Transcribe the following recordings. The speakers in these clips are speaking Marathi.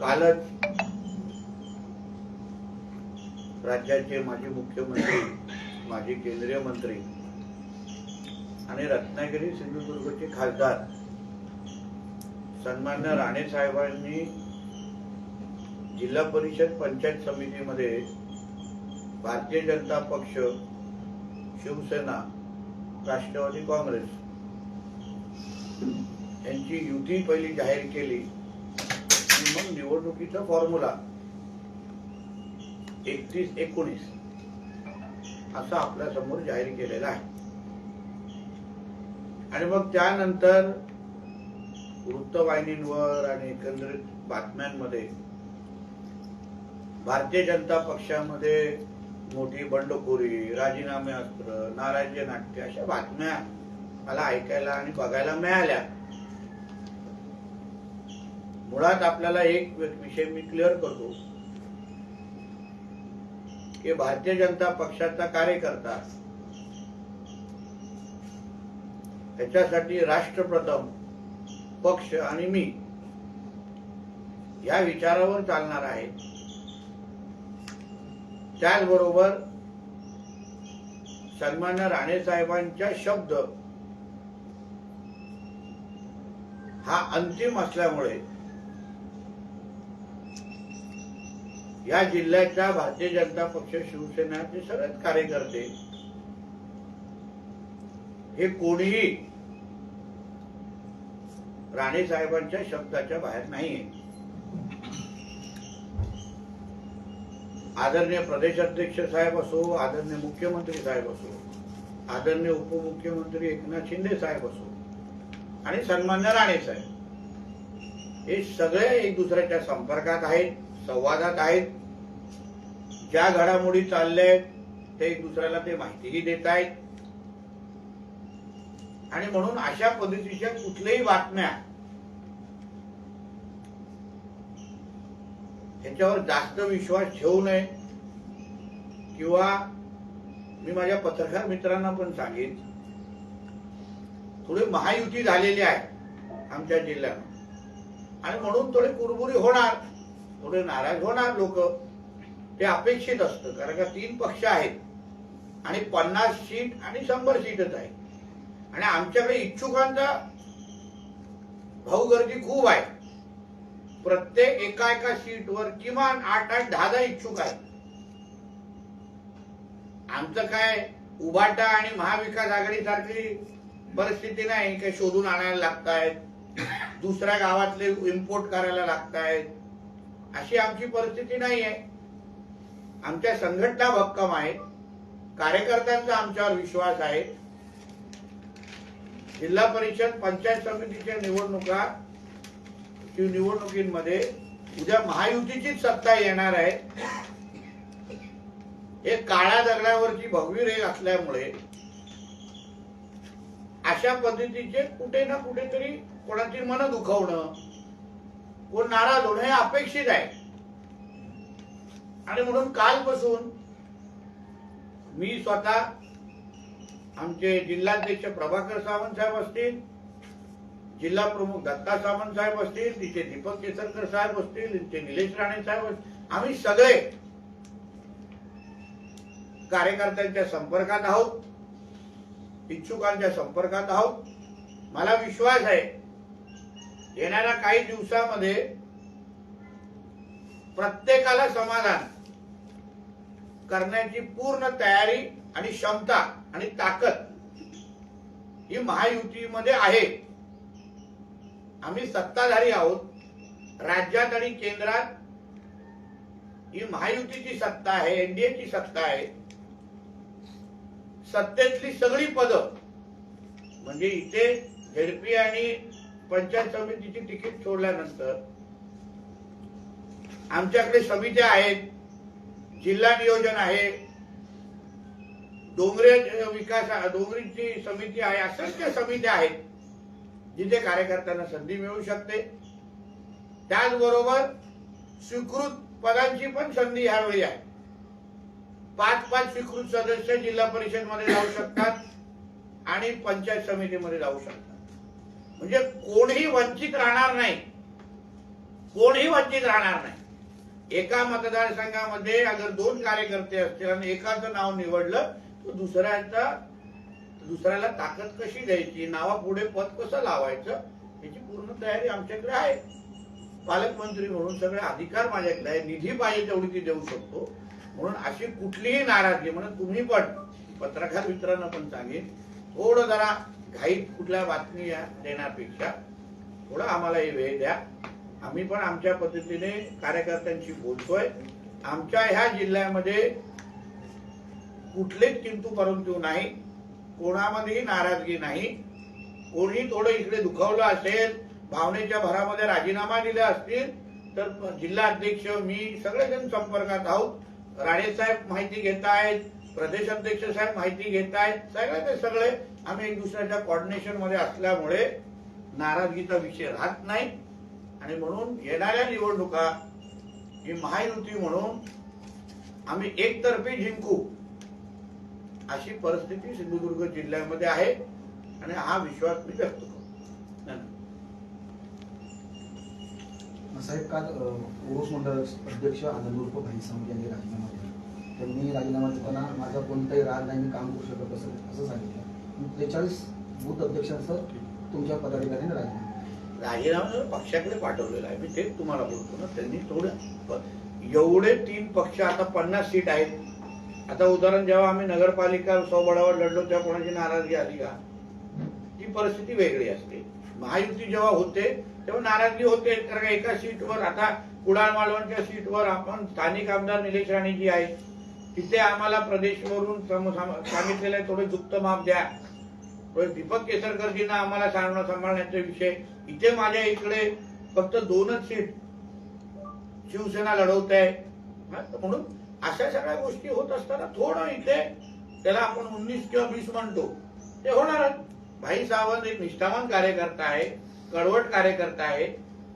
कालच राज्याचे माजी मुख्यमंत्री माजी केंद्रीय मंत्री आणि रत्नागिरी सिंधुदुर्गचे खासदार सन्मान्य राणे साहेबांनी जिल्हा परिषद पंचायत समितीमध्ये भारतीय जनता पक्ष शिवसेना राष्ट्रवादी काँग्रेस यांची युती पहिली जाहीर केली. आणि मग निवडणुकीचा फॉर्म्युला एकतीस एकोणीस. असा आपल्यासमोर जाहीर केलेला आहे. आणि मग त्यानंतर वृत्तवाहिनींवर आणि एकंदरीत बातम्यांमध्ये भारतीय जनता पक्षामध्ये मोठी बंडखोरी राजीनामे अस्त्र नाराज्य नाट्य अशा बातम्या मला ऐकायला आणि बघायला मिळाल्या. मुळात आपल्याला एक विषय मी क्लिअर करतो. की भारतीय जनता पक्षाचा कार्यकर्ता त्याच्यासाठी राष्ट्रप्रथम पक्ष आणि मी या विचारावर चालणार आहे. त्याचबरोबर सन्मान्य राणे साहेबांच्या शब्द हा अंतिम असल्यामुळे या जिल्ह्याच्या भारतीय जनता पक्ष शिवसेनाचे सगळेच कार्यकर्ते. हे कोणीही राणे साहेबांच्या शब्दाच्या बाहेर नाहीये. आदरणीय प्रदेशाध्यक्ष साहेब असो आदरणीय मुख्यमंत्री साहेब असो आदरणीय उपमुख्यमंत्री एकनाथ शिंदे साहेब असो आणि सन्मान्य राणे साहेब हे सगळे एक दुसऱ्याच्या संपर्कात आहेत संवादात आहेत. ज्या घडामोडी चालल्या आहेत ते एक दुसऱ्याला ते माहितीही देत आहेत आणि म्हणून अशा पद्धतीच्या कुठल्याही बातम्या ह्याच्यावर जास्त विश्वास ठेवू नये. किंवा मी माझ्या पत्रकार मित्रांना पण सांगेन थोडी महायुती झालेली आहे आमच्या जिल्ह्यात. आणि म्हणून थोडे कुरबुरी होणार थोडे नाराज होणार लोक. ते अपेक्षित असतं कारण का तीन पक्ष आहेत. आणि पन्नास सीट आणि शंभर सीटच आहे. आणि आमच्याकडे इच्छुकांचा भाऊ गर्दी खूप आहे. प्रत्येक एका एका सीटवर किमान आठ आठ दहा दहा इच्छुक आहेत. आमचं काय उभाटा आणि महाविकास आघाडी सारखी परिस्थिती नाही काही शोधून आणायला लागतायत. दुसऱ्या गावातले इम्पोर्ट करायला लागतायत. अशी आमची परिस्थिती नाही आहे आमच्या संघटना भक्कम आहेत. कार्यकर्त्यांचा आमच्यावर विश्वास आहे. जिल्हा परिषद पंचायत समितीच्या निवडणुका निवडणुकीमध्ये उद्या महायुतीचीच सत्ता येणार आहे. हे काळ्या दगडावरची भगवी रेग असल्यामुळे अशा पद्धतीचे कुठे ना कुठेतरी कोणाची मन दुखवणं कोण नाराज होणं हे अपेक्षित आहे. आणि म्हणून कालपासून मी स्वतः आमचे जिल्हाध्यक्ष प्रभाकर सावंत साहेब असतील जिल्हा प्रमुख दत्ता सावंत साहेब असतील तिचे दीपक केसरकर साहेब असतील तिचे निलेश राणे साहेब असतील आम्ही सगळे कार्यकर्त्यांच्या संपर्कात आहोत इच्छुकांच्या संपर्कात आहोत. मला विश्वास आहे येणाऱ्या काही दिवसामध्ये प्रत्येकाला समाधान करण्याची पूर्ण तयारी आणि क्षमता आणि ताकद ही महायुतीमध्ये आहे. आम्ही सत्ताधारी आहोत. राज्यात आणि केंद्रात ही महायुतीची सत्ता आहे एनडीएची सत्ता आहे. सत्तेतली सगळी पदं म्हणजे इथे झेडपी आणि पंचायत समितीची तिकीट सोडल्यानंतर आमच्याकडे समित्या आहेत. जिल्हा नियोजन आहे. डोंगरे विकास डोंगरीची समिती आहे असंख्य समित्या आहेत जिथे कार्यकर्त्यांना संधी मिळू शकते. त्याचबरोबर स्वीकृत पदांची पण संधी ह्यावेळी आहे. पाच पाच स्वीकृत सदस्य जिल्हा परिषदमध्ये जाऊ शकतात आणि पंचायत समितीमध्ये जाऊ शकतात. म्हणजे कोणीही वंचित राहणार नाही. कोणीही वंचित राहणार नाही. एका मतदारसंघामध्ये अगर दोन कार्यकर्ते असतील आणि एकाचं नाव निवडलं तर दुसऱ्याचा दुसऱ्याला ताकद कशी द्यायची? नावापुढे पद कसं लावायचं? याची पूर्ण तयारी आमच्याकडे आहे. पालकमंत्री म्हणून सगळे अधिकार माझ्याकडे आहे निधी पाहिजे तेवढी ती देऊ शकतो. म्हणून अशी कुठलीही नाराजी म्हणून तुम्ही पण पत्रकार मित्रांना पण सांगेन थोडं जरा घाईत कुठल्या बातमी या देण्यापेक्षा थोडं आम्हाला हे वेळ द्या. आम्ही पण आमच्या पद्धतीने कार्यकर्त्यांशी बोलतोय. आमच्या ह्या जिल्ह्यामध्ये कुठलेच किंतू परंतु नाही कोणामध्येही नाराजगी नाही. कोणी थोडं इकडे दुखावलं असेल भावनेच्या भरामध्ये राजीनामा दिले असतील तर जिल्हा अध्यक्ष मी सगळेजण संपर्कात आहोत. राणेसाहेब माहिती घेत आहेत प्रदेश अध्यक्ष साहेब माहिती घेत आहेत सगळे ते सगळे. आम्ही एक दुसऱ्याच्या कॉर्डिनेशनमध्ये असल्यामुळे नाराजगीचा विषय राहत नाही. आणि म्हणून येणाऱ्या निवडणुका ही महायुती म्हणून आम्ही एकतर्फी जिंकू अशी परिस्थिती सिंधुदुर्ग जिल्ह्यामध्ये आहे आणि हा विश्वास मी व्यक्त करतो. साहेब काल ओरोस मंडळ अध्यक्ष आनंद उर्फ भाई यांनी राजीनामा दिला. त्यांनी राजीनामा देताना माझा कोणताही राग नाही मी काम करू शकत असं असं सांगितलं. त्रेचाळीस बूथ अध्यक्षांचं तुमच्या पदाधिकाऱ्यांनी राजीनामा राजीनामा पक्षाकडे पाठवलेला आहे. मी तेच तुम्हाला बोलतो ना त्यांनी थोडं एवढे तीन पक्ष आता पन्नास सीट आहेत. आता उदाहरण जेव्हा आम्ही नगरपालिका सौबळावर लढलो तेव्हा कोणाची नाराजगी आली का? ती परिस्थिती वेगळी असते. महायुती जेव्हा होते तेव्हा नाराजगी होते कारण का एका सीटवर आता कुडाळ मालवणच्या सीटवर आपण स्थानिक आमदार निलेश राणे जी आहे तिथे आम्हाला प्रदेशवरून सम- सांगितलेलं आहे थोडे दुप्त माप द्या. दीपक केसरकरजींना आम्हाला सांगणं सांभाळण्याचा विषय. इथे माझ्या इकडे फक्त दोनच सीट शिवसेना लढवत आहे. म्हणून अशा सगळ्या गोष्टी होत असताना थोडं इथे त्याला आपण उन्नीस किंवा वीस म्हणतो. ते होणारच भाई सावंत एक निष्ठावान कार्यकर्ता आहे कडवट कार्यकर्ता आहे.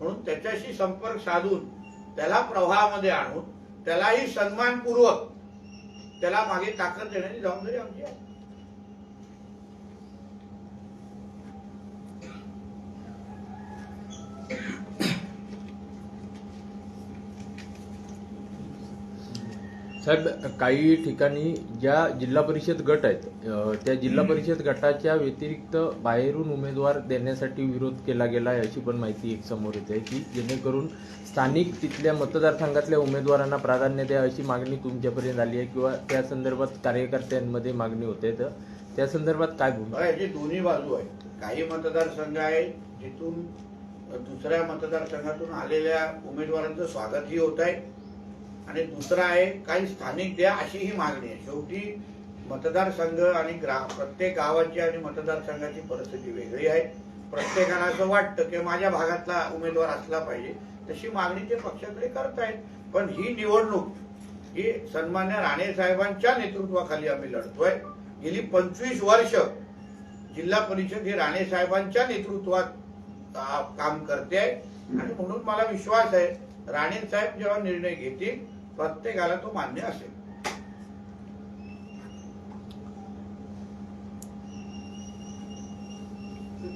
म्हणून त्याच्याशी संपर्क साधून त्याला प्रवाहामध्ये आणून त्यालाही सन्मानपूर्वक त्याला मागे ताकद देण्याची जबाबदारी आमची आहे. साहेब काही ठिकाणी ज्या जिल्हा परिषद गट आहेत त्या जिल्हा परिषद गटाच्या व्यतिरिक्त बाहेरून उमेदवार देण्यासाठी विरोध केला गेला आहे अशी पण माहिती एक समोर येते की जेणेकरून स्थानिक तिथल्या मतदारसंघातल्या उमेदवारांना प्राधान्य द्या अशी मागणी तुमच्यापर्यंत आली आहे किंवा त्या संदर्भात कार्यकर्त्यांमध्ये मागणी होते? तर त्या संदर्भात काय भूमिका? याची दोन्ही बाजू आहे काही मतदारसंघ आहे जिथून दुसऱ्या मतदारसंघातून आलेल्या उमेदवारांचं स्वागतही होत आहे. आणि दुसरं आहे काही स्थानिक द्या अशी ही मागणी आहे. शेवटी मतदारसंघ आणि ग्रा प्रत्येक गावाची आणि मतदारसंघाची परिस्थिती वेगळी आहे. प्रत्येकाला असं वाटतं की माझ्या भागातला उमेदवार असला पाहिजे. तशी मागणी ते पक्षाकडे आहेत पण ही निवडणूक ही सन्मान्य राणे साहेबांच्या नेतृत्वाखाली आम्ही लढतोय. गेली पंचवीस वर्ष जिल्हा परिषद ही राणे साहेबांच्या नेतृत्वात काम करते आहे. आणि म्हणून मला विश्वास आहे राणे साहेब जेव्हा निर्णय घेतील प्रत्येकाला तो मान्य असेल.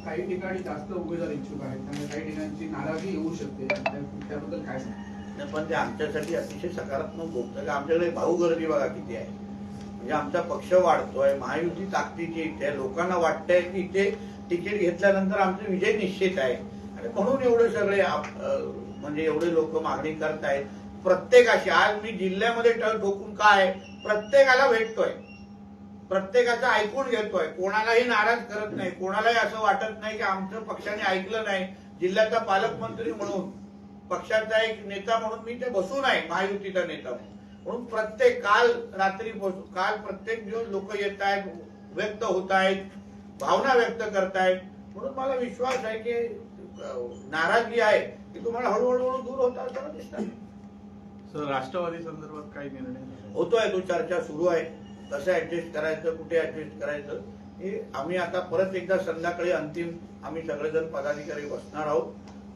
काही ठिकाणी जास्त उमेदवार इच्छुक आहेत त्यामुळे काही ठिकाणची नाराजी येऊ शकते त्या- त्याबद्दल काय नाही, पण ते आमच्यासाठी अतिशय सकारात्मक गोष्ट आमच्याकडे भाऊ गर्दी बघा किती आहे. म्हणजे आमचा पक्ष वाढतोय महायुती ताकदीची इथे आहे. लोकांना वाटतंय की इथे तिकीट घेतल्यानंतर आमचा विजय निश्चित आहे. आणि म्हणून एवढे सगळे म्हणजे एवढे लोक मागणी करतायत? प्रत्येकाशी. आज मी जिल्ह्यामध्ये टळ ठोकून काय? प्रत्येकाला भेटतोय. प्रत्येकाचं ऐकून घेतोय. कोणालाही नाराज करत नाही. कोणालाही असं वाटत नाही की आमचं पक्षाने ऐकलं नाही. जिल्ह्याचा पालकमंत्री म्हणून पक्षाचा एक नेता म्हणून मी ते बसून आहे महायुतीचा नेता म्हणून. प्रत्येक काल रात्री बसून काल प्रत्येक दिवस लोक येत आहेत व्यक्त होत आहेत भावना व्यक्त करतायत म्हणून मला विश्वास आहे की नाराजगी आहे की तुम्हाला हळूहळू दूर होता असताना दिसतात राष्ट्रवादी संदर्भात काही निर्णय? होतोय तो चर्चा सुरू आहे. कसं ऍडजस्ट करायचं कुठे ऍडजस्ट करायचं हे आम्ही आता परत एकदा संध्याकाळी अंतिम आम्ही सगळेजण पदाधिकारी बसणार आहोत.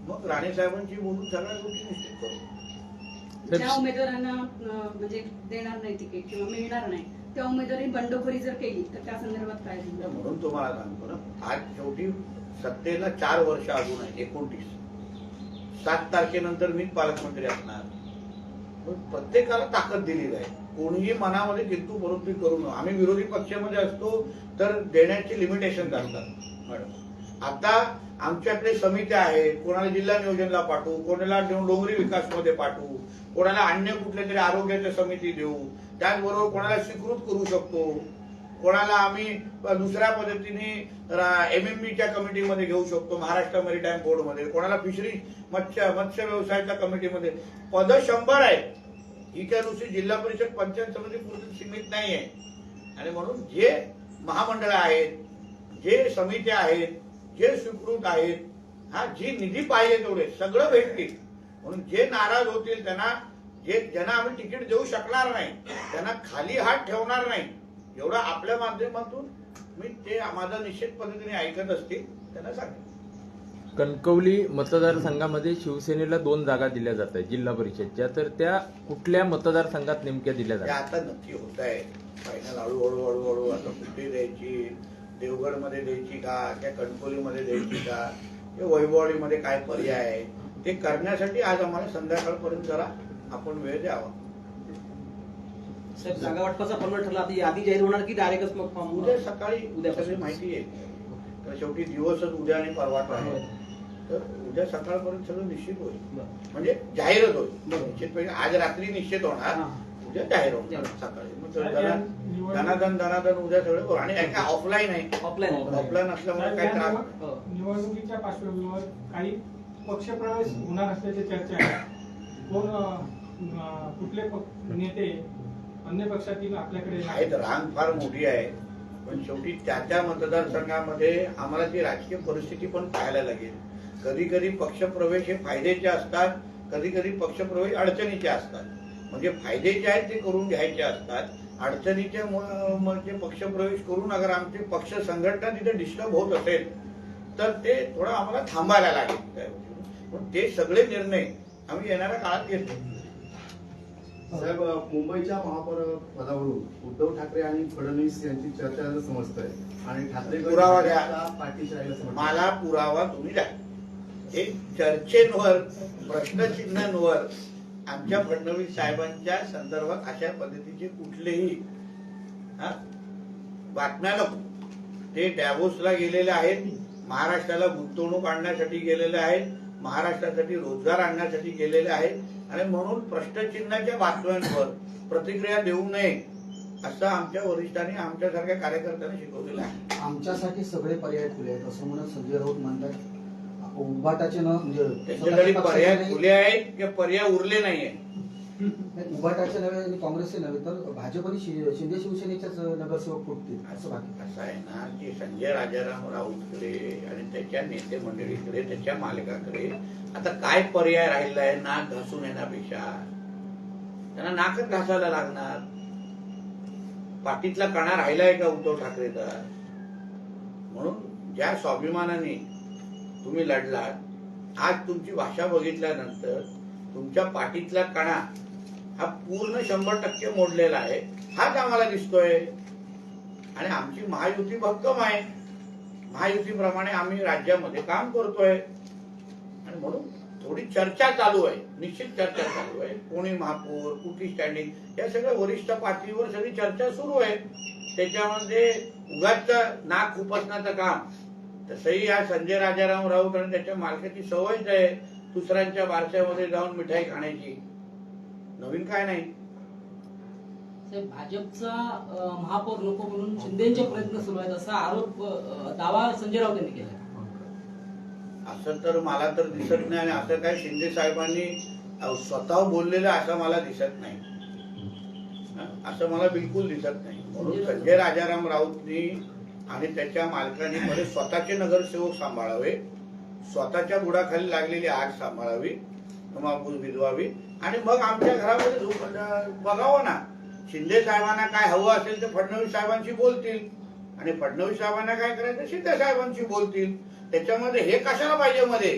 मग राणे साहेबांची बोलून सगळ्या गोष्टी निश्चित करू. ज्या उमेदवारांना म्हणजे देणार नाही तिकीट किंवा मिळणार नाही त्या उमेदवारी बंडखोरी जर केली तर त्या संदर्भात काय? म्हणून तुम्हाला सांगतो ना आज शेवटी सत्तेला चार वर्ष अजून आहे एकोणतीस. सात तारखेनंतर मीच पालकमंत्री असणार. पण प्रत्येकाला ताकद दिलेली आहे. कोणीही मनामध्ये किंतू परंतु करू नये. आम्ही विरोधी पक्षामध्ये असतो तर देण्याचे लिमिटेशन असतात मॅडम आता आमच्याकडे समित्या आहेत. कोणाला जिल्हा नियोजनला पाठवू कोणाला देऊन डोंगरी विकासमध्ये पाठवू कोणाला अन्य कुठल्या तरी आरोग्याच्या समिती देऊ त्याचबरोबर कोणाला स्वीकृत करू शकतो. कोणाला आम्ही दुसऱ्या पद्धतीने एम एम बीच्या कमिटीमध्ये घेऊ शकतो महाराष्ट्र मेरीटाईम बोर्डमध्ये कोणाला फिशरी मत्स्य मत्स्य व्यवसायाच्या कमिटीमध्ये. पद शंभर आहेत. ही जिल्हा परिषद पंचायत समिती पुरती सीमित नाही आहे आणि म्हणून जे महामंडळ आहेत जे समित्या आहेत जे स्वीकृत आहेत हा जी निधी पाहिजे तेवढे सगळं भेटतील. म्हणून जे नाराज होतील त्यांना जे ज्यांना आम्ही तिकीट देऊ शकणार नाही त्यांना खाली हात ठेवणार नाही एवढं आपल्या माध्यमातून मी ते माझा निश्चित पद्धतीने ऐकत असतील त्यांना सांगेन. कणकवली मतदारसंघामध्ये शिवसेनेला दोन जागा दिल्या जात आहेत जिल्हा परिषदच्या. तर त्या कुठल्या मतदारसंघात नेमक्या दिल्या जातात आता नक्की होत आहे फायनल हळूहळू हळूहळू आता कुठे द्यायची? देवगडमध्ये द्यायची का? त्या कणकोलीमध्ये द्यायची का? ते वैभववाडीमध्ये काय पर्याय आहे? ते करण्यासाठी आज आम्हाला संध्याकाळपर्यंत जरा आपण वेळ द्यावा. साहेब जागा वाटपाचा फॉर्मॅट ठरला. आता यादी जाहीर होणार की डायरेक्टच मग फॉर्म उद्या सकाळी उद्या. सगळी माहिती येईल. तर शेवटी दिवसच उद्या आणि परवाच आहे तर उद्या सकाळपर्यंत सगळं निश्चित होईल. म्हणजे जाहीरच होईल बरं. निश्चितपणे आज रात्री निश्चित होणार. उद्या जाहीर होणार. सकाळी मग धनाधन धनाधन उद्या सगळं करू. आणि काय ऑफलाईन आहे ऑफलाईन ऑफलाईन असल्यामुळे काय त्रास हो. निवडणुकीच्या पार्श्वभूमीवर काही पक्षप्रवेश होणार असल्याची चर्चा आहे कोण कुठले पक्ष- नेते अन्य पक्षातील आपल्याकडे आहेत रांग फार मोठी आहे पण शेवटी त्या त्या मतदारसंघामध्ये आम्हाला ती राजकीय परिस्थिती पण पाहायला लागेल कधी कधी पक्षप्रवेश हे फायद्याचे असतात कधी कधी पक्षप्रवेश अडचणीचे असतात म्हणजे फायद्याचे आहेत ते करून घ्यायचे असतात अडचणीचे म- म्हणजे पक्षप्रवेश करून अगर आमची पक्ष संघटना तिथे डिस्टर्ब होत असेल तर ते थोडं आम्हाला थांबायला लागेल. पण ते सगळे निर्णय आम्ही येणाऱ्या काळात घेतो साहेब मुंबईच्या महापौर पदावरून उद्धव ठाकरे आणि फडणवीस यांची चर्चा झाल्याचं समजतंय आणि ठाकरे पुरावा द्या. पाठीशी. मला पुरावा तुम्ही द्या हे चर्चेंवर प्रश्नचिन्हांवर आमच्या फडणवीस साहेबांच्या संदर्भात अशा पद्धतीचे कुठलेही बातम्या नको. ते डॅवोसला गेलेले आहेत महाराष्ट्राला गुंतवणूक आणण्यासाठी गेलेले आहेत महाराष्ट्रासाठी रोजगार आणण्यासाठी गेलेले आहेत आणि म्हणून प्रश्नचिन्हाच्या बातम्यांवर प्रतिक्रिया देऊ नये असं आमच्या वरिष्ठांनी आमच्यासारख्या कार्यकर्त्यांनी शिकवलेलं आहे. आमच्यासाठी सगळे पर्याय खुले आहेत असं म्हणून संजय राऊत म्हणतात. उभाटाचे न म्हणजे पर्याय खुले आहेत किंवा पर्याय उरले नाहीये नाही, उभाटाचे नव्हे आणि काँग्रेसचे नव्हे तर भाजप आणि शि- शिंदे शिवसेनेच्याच नगरसेवक फुटतील असं बाकी असं आहे ना की संजय राजाराम राऊतकडे आणि त्याच्या नेते मंडळीकडे त्याच्या मालकाकडे आता काय पर्याय राहिला आहे नाक घासून येण्यापेक्षा? त्यांना नाकच घासायला लागणार. पाठीतला कणा राहिलाय का उद्धव ठाकरेचा म्हणून ज्या स्वाभिमानाने तुम्ही लढलात. आज तुमची भाषा बघितल्यानंतर तुमच्या पाठीतला कणा हा पूर्ण शंभर टक्के मोडलेला आहे. हाच आम्हाला दिसतोय. आणि आमची महायुती भक्कम आहे. महायुतीप्रमाणे आम्ही राज्यामध्ये काम करतोय. आणि म्हणून थोडी चर्चा चालू आहे. निश्चित चर्चा चालू आहे. कोणी महापौर कुठली स्टँडिंग या सगळ्या वरिष्ठ पातळीवर सगळी चर्चा सुरू आहे. त्याच्यामध्ये उगाच नाक खुपसण्याचं काम. तसंही या संजय राजाराम राऊत आणि त्याच्या मालकाची सवयच आहे दुसऱ्यांच्या बारशामध्ये जाऊन मिठाई खाण्याची. नवीन काय नाही. भाजपचा महापौर नको म्हणून शिंदेचे प्रयत्न सुरू आहेत असा आरोप दावा संजय राऊत यांनी केला असं तर मला तर दिसत नाही आणि असं काय शिंदे साहेबांनी स्वतः बोललेलं असं मला दिसत नाही. हं? असं मला बिलकुल दिसत नाही. म्हणून संजय राजाराम राऊतनी आणि त्याच्या मालकाने मध्ये स्वतःचे नगरसेवक सांभाळावे स्वतःच्या बुडाखाली लागलेली आग सांभाळावी मागून विधवावी आणि मग आमच्या घरामध्ये बघावं ना. शिंदे साहेबांना काय हवं असेल तर फडणवीस साहेबांशी बोलतील. आणि फडणवीस साहेबांना काय करायचं? शिंदे साहेबांशी बोलतील. त्याच्यामध्ये हे कशाला पाहिजे मध्ये?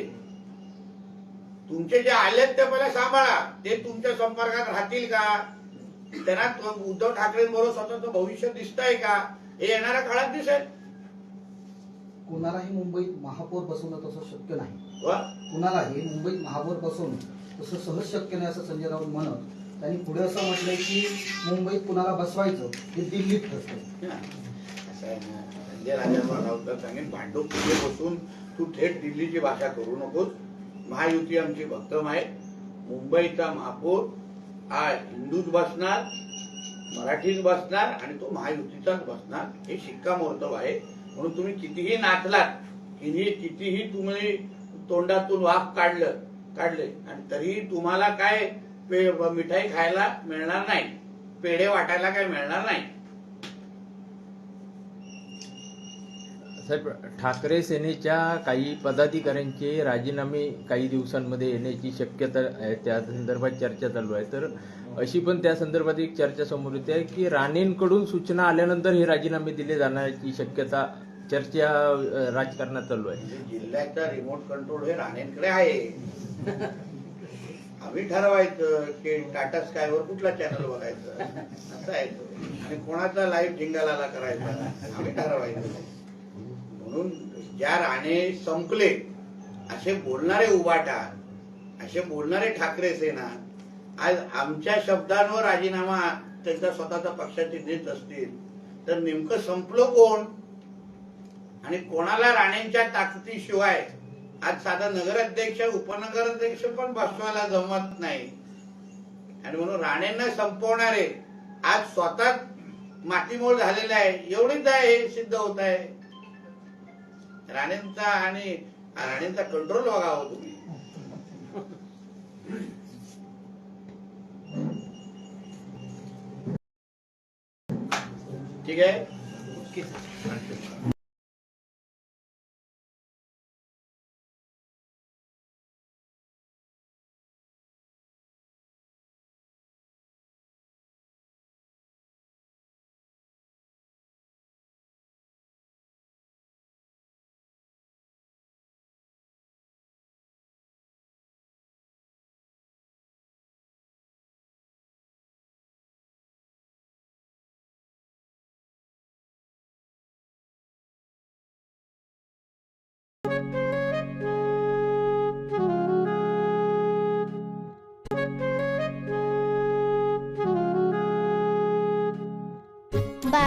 तुमचे जे आलेत ते पहिला सांभाळा. ते तुमच्या संपर्कात राहतील का? त्यांना उद्धव ठाकरेंबरोबर स्वतःचं भविष्य दिसतंय का? हे येणाऱ्या काळात दिसेल. कोणालाही मुंबईत महापौर बसवणं तसं शक्य नाही. वा. कुणालाही मुंबईत महापौर बसवणं तसं सहज शक्य नाही असं संजय राऊत म्हणत. त्यांनी पुढे असं म्हटलंय की मुंबईत कुणाला बसवायचं हे दिल्लीत ठरतं. असं आहे ना. संजय राजाराम राऊत सांगेन भांडूप तिथे बसून तू थेट दिल्लीची भाषा करू नकोस. महायुती आमची भक्कम आहे. मुंबईचा महापौर हा हिंदूच बसणार. मराठीच बसणार आणि तो महायुतीचाच बसणार हे शिक्कामोर्तब आहे. म्हणून तुम्ही कितीही नाचलात किती कितीही तुम्ही तोंडातून वाफ काढलं काढले आणि तरीही तुम्हाला काय मिठाई खायला मिळणार नाही पेढे वाटायला काय मिळणार नाही? साहेब ठाकरे सेनेच्या काही पदाधिकाऱ्यांचे राजीनामे काही दिवसांमध्ये येण्याची शक्यता आहे. त्या संदर्भात चर्चा चालू आहे. तर अशी पण त्या संदर्भात एक चर्चा समोर येते आहे की राणेंकडून सूचना आल्यानंतर हे राजीनामे दिले जाण्याची शक्यता चर्चा राजकारणात चालू आहे. जिल्ह्याचा रिमोट कंट्रोल हे राणेंकडे आहे. आम्ही ठरवायचं की टाटा स्कायवर कुठला चॅनल बघायचं? असं आहे तो. आणि कोणाचा लाईव्ह ढिंगाला करायचा? आम्ही ठरवायचं. म्हणून ज्या राणे संपले असे बोलणारे उभाटा असे बोलणारे ठाकरे सेना आज आमच्या शब्दांवर राजीनामा त्यांचा स्वतःचा पक्षाचे देत असतील तर नेमकं संपलो कोण? आणि कोणाला राणेंच्या ताकदीशिवाय आज साधा नगराध्यक्ष उपनगराध्यक्ष पण बसवायला जमत नाही. आणि म्हणून राणेंना संपवणारे आज स्वतः मातीमोल झालेले आहे. एवढीच आहे हे सिद्ध होत आहे. राणेंचा आणि राणेंचा कंट्रोल बघावं तुम्ही. ठीक आहे.